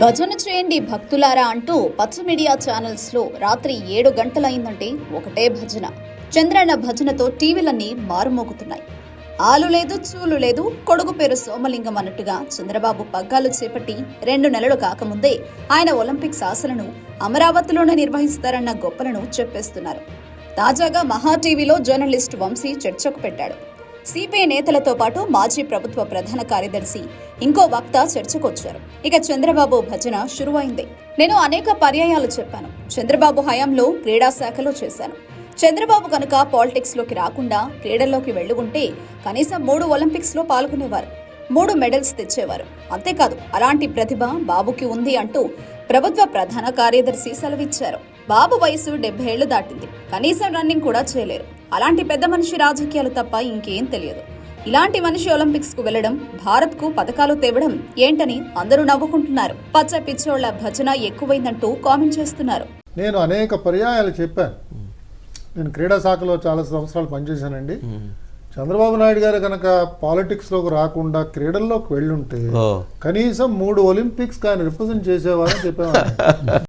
భజన చేయండి భక్తులారా అంటూ పచ్చ మీడియా ఛానల్స్లో రాత్రి ఏడు గంటలైందంటే ఒకటే భజన. చంద్రన్న భజనతో టీవీలన్నీ మారుమోగుతున్నాయి. ఆలు లేదు చూలు లేదు కొడుకు పేరు సోమలింగం అన్నట్టుగా చంద్రబాబు పగ్గాలు చేపట్టి రెండు నెలలు కాకముందే ఆయన ఒలింపిక్స్ ఆశలను అమరావతిలోనే నిర్వహిస్తారన్న గొప్పలను చెప్పేస్తున్నారు. తాజాగా మహా టీవీలో జర్నలిస్ట్ వంశీ చర్చకు పెట్టాడు. సిపిఐ నేతలతో పాటు మాజీ ప్రభుత్వ ప్రధాన కార్యదర్శి ఇంకో వక్త చర్చకొచ్చారు. ఇక చంద్రబాబు భజన షురువైంది నేను అనేక పర్యాయాలు చెప్పాను. చంద్రబాబు హయాంలో క్రీడా శాఖలో చేశాను. చంద్రబాబు కనుక పాలిటిక్స్లోకి రాకుండా క్రీడల్లోకి వెళ్ళుకుంటే కనీసం మూడు ఒలింపిక్స్లో పాల్గొనేవారు. మూడు మెడల్స్ తెచ్చేవారు. అంతేకాదు అలాంటి ప్రతిభ బాబుకి ఉంది అంటూ ప్రభుత్వ ప్రధాన కార్యదర్శి సెలవిచ్చారు. బాబు వయసు డెబ్బై ఏళ్ళు దాటింది. కనీసం రన్నింగ్ కూడా చేయలేరు. అలాంటి పెద్ద మనిషి రాజకీయాలు తప్ప ఇంకేం తెలియదు. ఇలాంటి మనిషి ఒలింపిక్స్కు వెళ్ళడం భారత్కు పథకాలు తేవడం ఏంటని అందరూ నవ్వుకుంటున్నారు. పచ్చ పిచ్చోళ్ళ భజన ఎక్కువైందంటూ కామెంట్ చేస్తున్నారు. నేను అనేక పర్యాయాలు చెప్పాను. నేను క్రీడా శాఖలో చాలా సంవత్సరాలు పనిచేశానండి. చంద్రబాబు నాయుడు గారు కనుక పాలిటిక్స్లోకి రాకుండా క్రీడల్లోకి వెళ్ళుంటే కనీసం మూడు ఒలింపిక్స్ కానీ రిప్రజెంట్ చేసేవారని చెప్పేవారు.